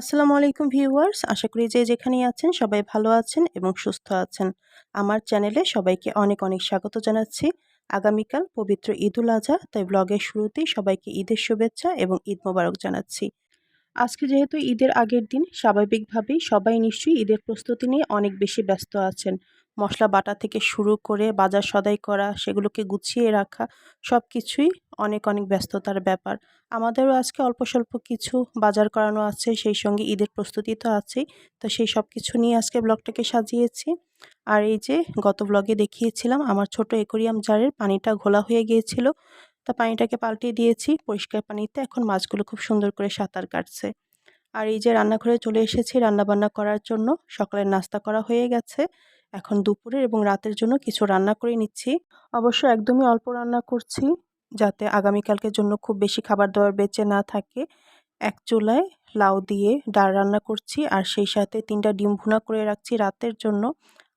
আসসালামু আলাইকুম ভিউয়ার্স, আশা করি যে যেখানেই আছেন সবাই ভালো আছেন এবং সুস্থ আছেন। আমার চ্যানেলে সবাইকে অনেক অনেক স্বাগত জানাচ্ছি। আগামীকাল পবিত্র ঈদুল আজহা তাই ব্লগের শুরুতেই সবাইকে ঈদের শুভেচ্ছা এবং ঈদ মোবারক জানাচ্ছি। আজকে যেহেতু ঈদের আগের দিন, স্বাভাবিকভাবেই সবাই নিশ্চয়ই ঈদের প্রস্তুতি নিয়ে অনেক বেশি ব্যস্ত আছেন। মশলা, বাটা থেকে শুরু করে বাজার সদাই করা, সেগুলোকে গুছিয়ে রাখা সব কিছুই অনেক অনেক ব্যস্ততার ব্যাপার। আমাদেরও আজকে অল্প স্বল্প কিছু বাজার করানো আছে, সেই সঙ্গে ঈদের প্রস্তুতি তো আছেই। তো সেই সব কিছু নিয়ে আজকে ব্লগটাকে সাজিয়েছি। আর এই যে গত ব্লগে দেখিয়েছিলাম, আমার ছোট একোরিয়াম জারের পানিটা ঘোলা হয়ে গিয়েছিল। তা পানিটাকে পাল্টে দিয়েছি, পরিষ্কার পানিতে। এখন মাছগুলো খুব সুন্দর করে সাঁতার কাটছে। আর এই যে রান্নাঘরে চলে এসেছি রান্নাবান্না করার জন্য। সকালের নাস্তা করা হয়ে গেছে। এখন দুপুরের এবং রাতের জন্য কিছু রান্না করে নিচ্ছি। অবশ্য একদমই অল্প রান্না করছি, যাতে আগামীকালকের জন্য খুব বেশি খাবার দাবার বেঁচে না থাকে। এক চুলায় লাউ দিয়ে ডাল রান্না করছি, আর সেই সাথে তিনটা ডিম ভুনা করে রাখছি রাতের জন্য।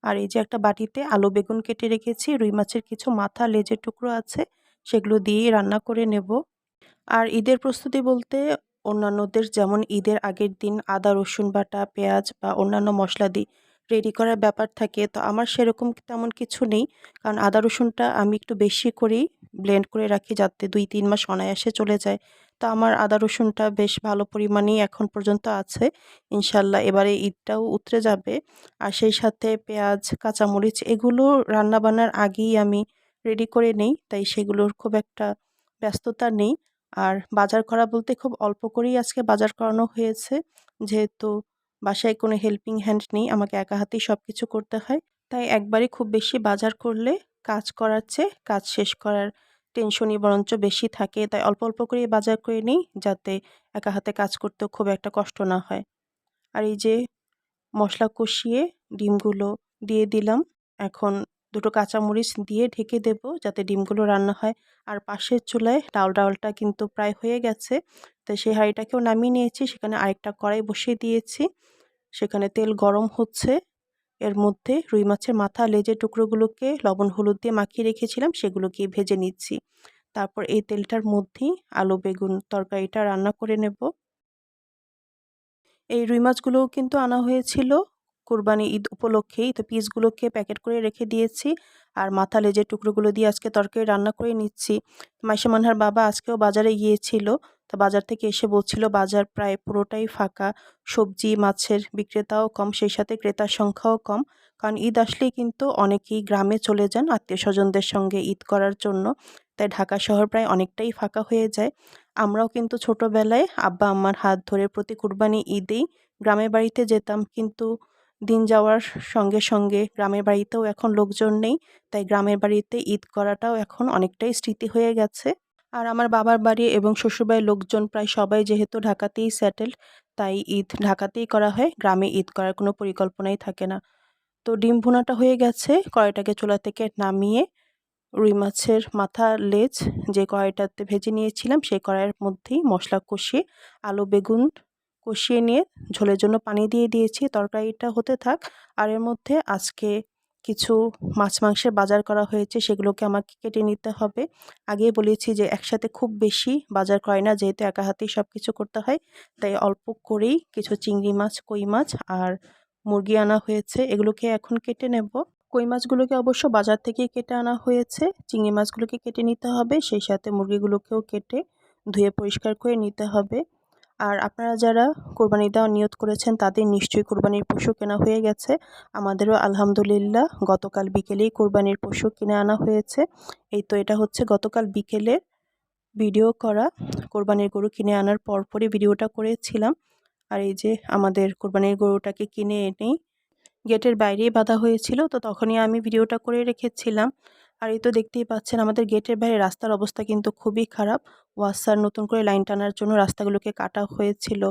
আর এই যে একটা বাটিতে আলু বেগুন কেটে রেখেছি, রুই মাছের কিছু মাথা লেজের টুকরো আছে, সেগুলো দিয়েই রান্না করে নেব। আর ঈদের প্রস্তুতি বলতে অন্যান্যদের যেমন ঈদের আগের দিন আদা, রসুন বাটা, পেঁয়াজ বা অন্যান্য মশলা দিই রেডি করার ব্যাপার থাকে। তো আমার সেরকম তেমন কিছু নেই। কারণ আদা, রসুনটা আমি একটু বেশি করেই ব্লেন্ড করে রাখি যাতে দুই, তিন মাস অনায়াসে চলে যায়। তো আমার আদা, রসুনটা বেশ ভালো পরিমাণেই এখন পর্যন্ত আছে। ইনশাল্লাহ এবারে ঈদটাও উতরে যাবে। আর সেই সাথে পেঁয়াজ, কাঁচামরিচ এগুলো রান্নাবান্নার আগেই আমি রেডি করে নেই। তাই সেগুলোর খুব একটা ব্যস্ততা নেই। আর বাজার করা বলতে খুব অল্প করেই আজকে বাজার করানো হয়েছে। যেহেতু বাসায় কোনো হেল্পিং হ্যান্ড নেই, আমাকে একা হাতেই সব কিছু করতে হয়। তাই একবারে খুব বেশি বাজার করলে কাজ করার চেয়ে কাজ শেষ করার টেনশনই বরঞ্চ বেশি থাকে। তাই অল্প অল্প করে বাজার করে নিই, যাতে একা হাতে কাজ করতেও খুব একটা কষ্ট না হয়। আর এই যে মশলা কষিয়ে ডিমগুলো দিয়ে দিলাম, এখন দুটো কাঁচামরিচ দিয়ে ঢেকে দেব যাতে ডিমগুলো রান্না হয়। আর পাশের চুলায় ডাল, ডালটা কিন্তু প্রায় হয়ে গেছে। তো সেই হাঁড়িটাকেও নামিয়ে নিয়েছি, সেখানে আরেকটা কড়াই বসিয়ে দিয়েছি। সেখানে তেল গরম হচ্ছে। এর মধ্যে রুই মাছের মাথা, লেজের টুকরোগুলোকে লবণ, হলুদ দিয়ে মাখিয়ে রেখেছিলাম সেগুলোকে ভেজে নিচ্ছি। তারপর এই তেলটার মধ্যেই আলু, বেগুন তরকারিটা রান্না করে নেব। এই রুই মাছগুলোও কিন্তু আনা হয়েছিল। কোরবানি ঈদ উপলক্ষেই তো পিসগুলোকে প্যাকেট করে রেখে দিয়েছি আর মাথা, লেজের টুকরোগুলো দিয়ে আজকে তরকারি রান্না করে নিচ্ছি। মাইশা মানহার বাবা আজকেও বাজারে গিয়েছিল। তো বাজার থেকে এসে বলছিল, বাজার প্রায় পুরোটাই ফাঁকা। সবজি, মাছের বিক্রেতাও কম, সেই সাথে ক্রেতার সংখ্যাও কম। কারণ ঈদ আসলেই কিন্তু অনেকেই গ্রামে চলে যান আত্মীয় স্বজনদের সঙ্গে ঈদ করার জন্য। তাই ঢাকা শহর প্রায় অনেকটাই ফাঁকা হয়ে যায়। আমরাও কিন্তু ছোটোবেলায় আব্বা আম্মার হাত ধরে প্রতি কুরবানি ঈদেই গ্রামের বাড়িতে যেতাম। কিন্তু দিন যাওয়ার সঙ্গে সঙ্গে গ্রামের বাড়িতেও এখন লোকজন নেই। তাই গ্রামের বাড়িতে ঈদ করাটাও এখন অনেকটাই স্মৃতি হয়ে গেছে। আর আমার বাবার বাড়ি এবং শ্বশুরবাড়ির লোকজন প্রায় সবাই যেহেতু ঢাকাতেই সেটেলড তাই ঈদ ঢাকাতেই করা হয়, গ্রামে ঈদ করার কোনো পরিকল্পনাই থাকে না। তো ডিম ভুনাটা হয়ে গেছে, কড়াইটাকে চুলা থেকে নামিয়ে রুই মাছের মাথা লেজ যে কড়াইটাতে ভেজে নিয়েছিলাম, সেই কড়াইয়ের মধ্যেই মশলা কষিয়ে, আলু, বেগুন কষিয়ে নিয়ে ঝোলের জন্য পানি দিয়ে দিয়েছি, তরকারিটা হতে থাক। আর এর মধ্যে আজকে কিছু মাছ মাংসের বাজার করা হয়েছে, সেগুলোকে আমাকে কেটে নিতে হবে। আগে বলেছি যে একসাথে খুব বেশি বাজার করে না, যেহেতু একা হাতেই সব কিছু করতে হয়, তাই অল্প করেই কিছু চিংড়ি মাছ, কই মাছ আর মুরগি আনা হয়েছে, এগুলোকে এখন কেটে নেব। কই মাছগুলোকে অবশ্য বাজার থেকেই কেটে আনা হয়েছে, চিংড়ি মাছগুলোকে কেটে নিতে হবে, সেই সাথে মুরগিগুলোকেও কেটে ধুয়ে পরিষ্কার করে নিতে হবে। আর আপনারা যারা কোরবানি দেওয়া নিয়ত করেছেন, তাদের নিশ্চয়ই কোরবানির পশু কেনা হয়ে গেছে। আমাদেরও আলহামদুলিল্লাহ গতকাল বিকেলেই কোরবানির পশু কিনে আনা হয়েছে। এই তো এটা হচ্ছে গতকাল বিকেলে ভিডিও করা। কোরবানির গরু কিনে আনার পরপরই ভিডিওটা করেছিলাম। আর এই যে আমাদের কোরবানির গরুটাকে কিনে এনেই গেটের বাইরেই বাঁধা হয়েছিল, তো তখনই আমি ভিডিওটা করে রেখেছিলাম। আর এই তো দেখতেই পাচ্ছেন, আমাদের গেটের বাইরে রাস্তার অবস্থা কিন্তু খুবই খারাপ। ওয়াসার নতুন করে লাইন টানার জন্য রাস্তাগুলোকে কাটা হয়েছিল।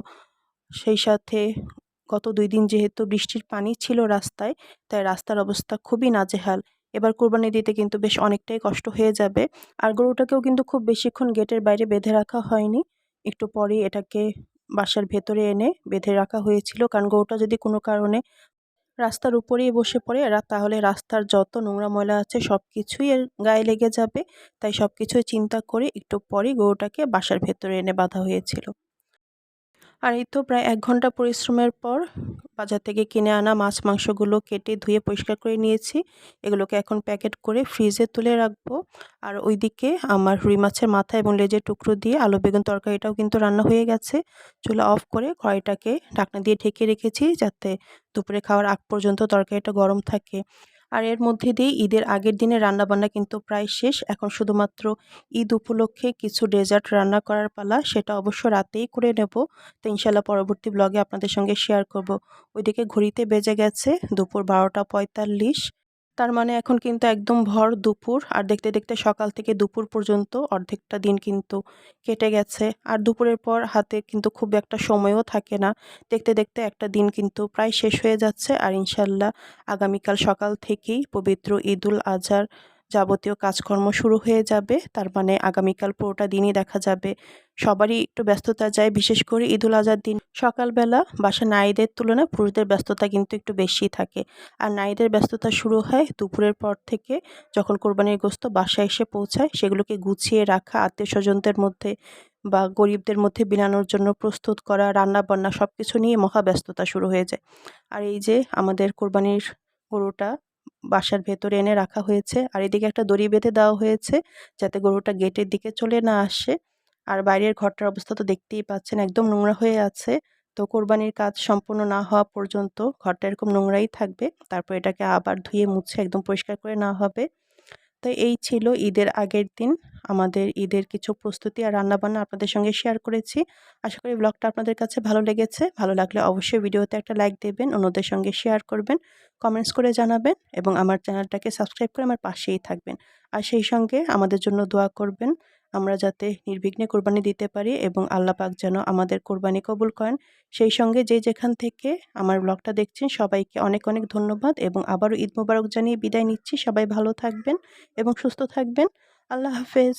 সেই সাথে গত দুই দিন যেহেতু বৃষ্টির পানি ছিল রাস্তায়, তাই রাস্তার অবস্থা খুবই নাজেহাল। এবার কোরবানি দিতে কিন্তু বেশ অনেকটাই কষ্ট হয়ে যাবে। আর গরুটাকেও কিন্তু খুব বেশিক্ষণ গেটের বাইরে বেঁধে রাখা হয়নি। একটু পরেই এটাকে বাসার ভেতরে এনে বেঁধে রাখা হয়েছিল। কারণ গরুটা যদি কোনো কারণে রাস্তার উপরেই বসে পড়ে। এরা তাহলে রাস্তার যত নোংরা ময়লা আছে সব কিছুই এর গায়ে লেগে যাবে। তাই সব কিছুই চিন্তা করে একটু পরেই গরুটাকে বাসার ভেতরে এনে বাঁধা হয়েছিল। আর এই তো প্রায় এক ঘণ্টা পরিশ্রমের পর বাজার থেকে কিনে আনা মাছ, মাংসগুলো কেটে ধুয়ে পরিষ্কার করে নিয়েছি। এগুলোকে এখন প্যাকেট করে ফ্রিজে তুলে রাখব। আর ওইদিকে আমার রুই মাছের মাথা এবং লেজের টুকরো দিয়ে আলু, বেগুন তরকারিটাও কিন্তু রান্না হয়ে গেছে। চুলা অফ করে কড়াইটাকে ঢাকনা দিয়ে ঢেকে রেখেছি যাতে দুপুরে খাওয়ার আগ পর্যন্ত তরকারিটা গরম থাকে। আর এর মধ্যে দিয়ে ঈদের আগের দিনে রান্নাবান্না কিন্তু প্রায় শেষ। এখন শুধুমাত্র ঈদ উপলক্ষে কিছু ডেজার্ট রান্না করার পালা, সেটা অবশ্য রাতেই করে নেব। তো ইনশাল্লাহ পরবর্তী ব্লগে আপনাদের সঙ্গে শেয়ার করব। ওইদিকে ঘড়িতে বেজে গেছে দুপুর বারোটা পঁয়তাল্লিশ। তার মানে এখন কিন্তু একদম ভর দুপুর। আর দেখতে দেখতে সকাল থেকে দুপুর পর্যন্ত অর্ধেকটা দিন কিন্তু কেটে গেছে। আর দুপুরের পর হাতে কিন্তু খুব একটা সময়ও থাকে না। দেখতে দেখতে একটা দিন কিন্তু প্রায় শেষ হয়ে যাচ্ছে। আর ইনশাল্লাহ আগামীকাল সকাল থেকেই পবিত্র ঈদুল আজহার যাবতীয় কাজকর্ম শুরু হয়ে যাবে। তার মানে আগামীকাল পুরোটা দিনই দেখা যাবে। সবারই একটু ব্যস্ততা যায়, বিশেষ করে ঈদুল আজহার দিন। সকালবেলা বাসা নারীদের তুলনায় পুরুষদের ব্যস্ততা কিন্তু একটু বেশি থাকে। আর নারীদের ব্যস্ততা শুরু হয় দুপুরের পর থেকে যখন কোরবানির গোস্ত বাসায় এসে পৌঁছায়, সেগুলোকে গুছিয়ে রাখা আত্মীয় স্বজনদের মধ্যে বা গরিবদের মধ্যে বিলানোর জন্য প্রস্তুত করা রান্না বান্না সব কিছু নিয়ে মহা ব্যস্ততা শুরু হয়ে যায়। আর এই যে আমাদের কোরবানির গরুটা বাসার ভেতরে এনে রাখা হয়েছে। আর এদিকে একটা দড়ি বেঁধে দেওয়া হয়েছে যাতে গরুটা গেটের দিকে চলে না আসে। আর বাইরের ঘরটার অবস্থা তো দেখতেই পাচ্ছেন, একদম নোংরা হয়ে আছে। তো কোরবানির কাজ সম্পূর্ণ না হওয়া পর্যন্ত ঘরটা এরকম নোংরাই থাকবে। তারপর এটাকে আবার ধুয়ে মুছে একদম পরিষ্কার করে না হবে। তো এই ছিল ঈদের আগের দিন। আমাদের ঈদের কিছু প্রস্তুতি আর রান্নাবান্না আপনাদের সঙ্গে শেয়ার করেছি। আশা করি ব্লগটা আপনাদের কাছে ভালো লেগেছে। ভালো লাগলে অবশ্যই ভিডিওতে একটা লাইক দেবেন, অন্যদের সঙ্গে শেয়ার করবেন কমেন্টস করে জানাবেন এবং আমার চ্যানেলটাকে সাবস্ক্রাইব করে আমার পাশেই থাকবেন। আর সেই সঙ্গে আমাদের জন্য দোয়া করবেন আমরা যাতে নির্বিঘ্নে কোরবানি দিতে পারি এবং আল্লাহ পাক যেন আমাদের কোরবানি কবুল করেন। সেই সঙ্গে যে যেখান থেকে আমার ব্লগটা দেখছেন, সবাইকে অনেক অনেক ধন্যবাদ এবং আবারও ঈদ মোবারক জানিয়ে বিদায় নিচ্ছি। সবাই ভালো থাকবেন এবং সুস্থ থাকবেন। আল্লাহ হাফেজ।